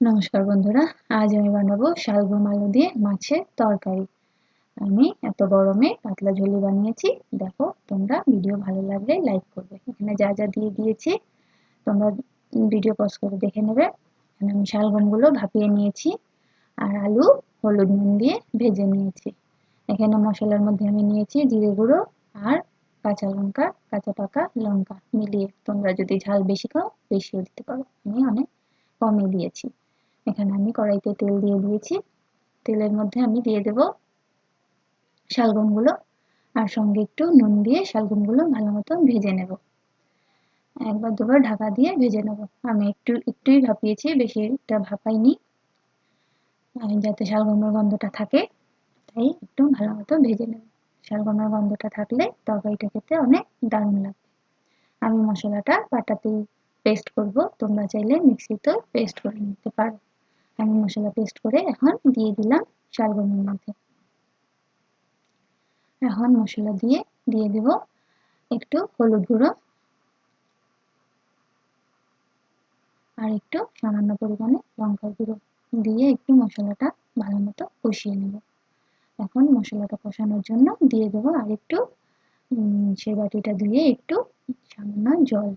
নমস্কার বন্ধুরা, আজ আমি বানাবো শালগম আলু দিয়ে মাছের তরকারি। আমি এত গরমে পাতলা ঝোলি বানিয়েছি। দেখো, তোমরা ভিডিও ভালো লাগলে লাইক করবে। এখানে যা যা দিয়ে দিয়েছি, তোমরা ভিডিও পজ করে দেখে নেবে। এখানে আমি শালগমগুলো ভাপিয়ে নিয়েছি আর আলু, হলুদ নুন দিয়ে ভেজে নিয়েছি। এখানে মশলার মধ্যে আমি নিয়েছি জিরে গুঁড়ো আর কাঁচা লঙ্কা, কাঁচা পাকা লঙ্কা। মিলিয়ে তোমরা যদি ঝাল বেশি খাও, বেশিও দিতে পারো। আমি অনেক কমই দিয়েছি। এখানে আমি কড়াইতে তেল দিয়ে দিয়েছি। তেলের মধ্যে আমি দিয়ে দেব শালগমগুলো আর সঙ্গে একটু নুন দিয়ে শালগমগুলো ভালো মতো ভেজে নেব। একবার দুবার ঢাকা দিয়ে ভেজে নেব। আমি একটু, একটুই ভাপিয়েছি, বেশি একটা ভাপাইনি। যাতে শালগমের গন্ধটা থাকে, তাই একটু ভালো মতো ভেজে নেব। শালগমের গন্ধটা থাকলে তরকারিটা খেতে অনেক দারুণ লাগবে আমি মশলাটা পাটাতেই পেস্ট করব। তোমরা চাইলে মিক্সিতেও পেস্ট করে নিতে পারো। আমি মশলা পেস্ট করে এখন দিয়ে দিলাম শালগমের মধ্যে। এখন মশলা দিয়ে দিয়ে দেব একটু হলুদ গুঁড়ো আর একটু সামান্য পরিমাণে লঙ্কার গুঁড়ো দিয়ে একটু মশলাটা ভালো মতো কষিয়ে নেব। এখন মশলাটা কষানোর জন্য দিয়ে দেবো আর একটু সে বাটিটা ধুয়ে একটু সামান্য জল।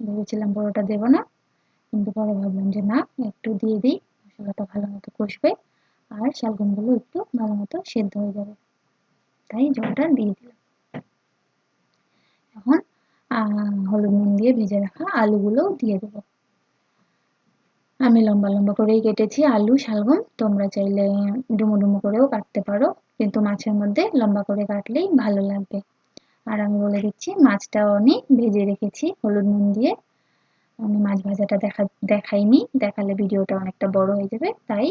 ভেবেছিলাম বড়োটা দেবো না, কিন্তু পরে ভাবলাম যে না, একটু দিয়ে দিই। মশলাটা ভালো মতো কষবে আর শালগমগুলো একটু ভালো মতো সেদ্ধ হয়ে যাবে। তাই জলটা দিয়ে দিলাম। এখন হলুদ নুন দিয়ে ভেজে রাখা আলুগুলোও দিয়ে দেবো। আমি লম্বা লম্বা করেই কেটেছি আলু, শালগম। তোমরা চাইলে ডুমো ডুমো করেও কাটতে পারো, কিন্তু মাছের মধ্যে লম্বা করে কাটলেই ভালো লাগবে। আর আমি বলে দিচ্ছি, মাছটাও আমি ভেজে রেখেছি হলুদ নুন দিয়ে। আমি মাছ ভাজাটা দেখা, দেখাইনি। দেখালে ভিডিওটা অনেকটা বড় হয়ে যাবে। তাই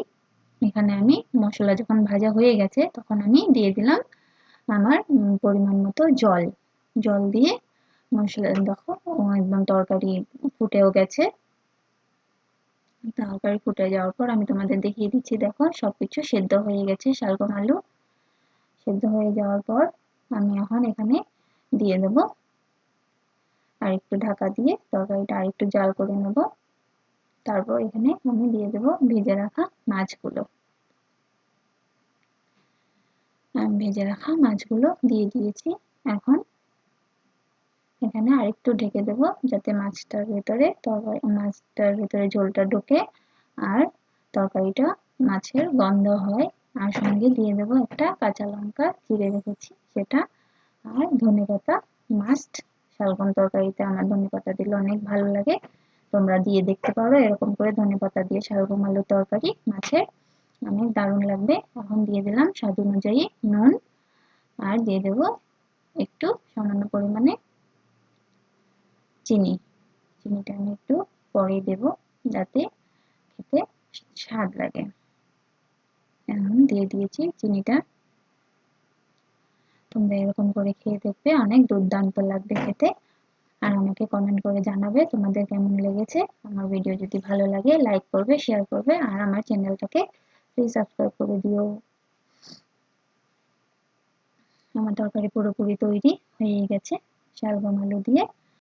এখানে আমি মশলা যখন ভাজা হয়ে গেছে, তখন আমি দিয়ে দিলাম আমার পরিমাণ মতো জল। জল দিয়ে মশলা, দেখো একদম তরকারি ফুটেও গেছে। তরকারি ফুটে যাওয়ার পর আমি তোমাদের দেখিয়ে দিচ্ছি, দেখো সব কিছু সেদ্ধ হয়ে গেছে, শালগম আলু সেদ্ধ হয়ে যাওয়ার পর আমি এখন এখানে দিয়ে দেব আর একটু ঢাকা দিয়ে তরকারিটা আর একটু জাল করে নেব। তারপর এখানে আমি দিয়ে দেব ভেজে রাখা মাছগুলো। ভেজে রাখা মাছগুলো দিয়ে দিয়েছি। এখন এখানে আরেকটু ঢেকে দেব যাতে মাছটার ভেতরে তরকারি, মাছটার ভেতরে ঝোলটা ঢোকে আর তরকারিটা মাছের গন্ধ হয়। আর সঙ্গে দিয়ে দেব একটা কাঁচা লঙ্কা চিড়ে রেখেছি সেটা, আর ধনে পাতা মাস্ট শালগম তরকারিতে আমার ধনে পাতা দিলে অনেক ভালো লাগে। তোমরা দিয়ে দেখতে পারো, এরকম করে ধনে পাতা দিয়ে শালগম আলুর তরকারি মাছের অনেক দারুণ লাগবে। এখন দিয়ে দিলাম স্বাদ অনুযায়ী নুন। আর দিয়ে দেব একটু সামান্য পরিমাণে চিনি। চিনিটা আমি একটু পরে দেব যাতে খেতে স্বাদ লাগে। এখন দিয়ে দিয়েছি চিনিটা। তোমরা এরকম করে খেয়ে দেখবে। অনেক দুর্দান্ত লাগবে খেতে। আর আমাকে কমেন্ট করে জানাবে তোমাদের কেমন লেগেছে। আমার ভিডিও যদি ভালো লাগে লাইক করবে শেয়ার করবে, আর আমার চ্যানেলটাকে প্লিজ সাবস্ক্রাইব করে দিও। আমার তরকারি পুরোপুরি তৈরি হয়ে গেছে, শালগম আলু দিয়ে।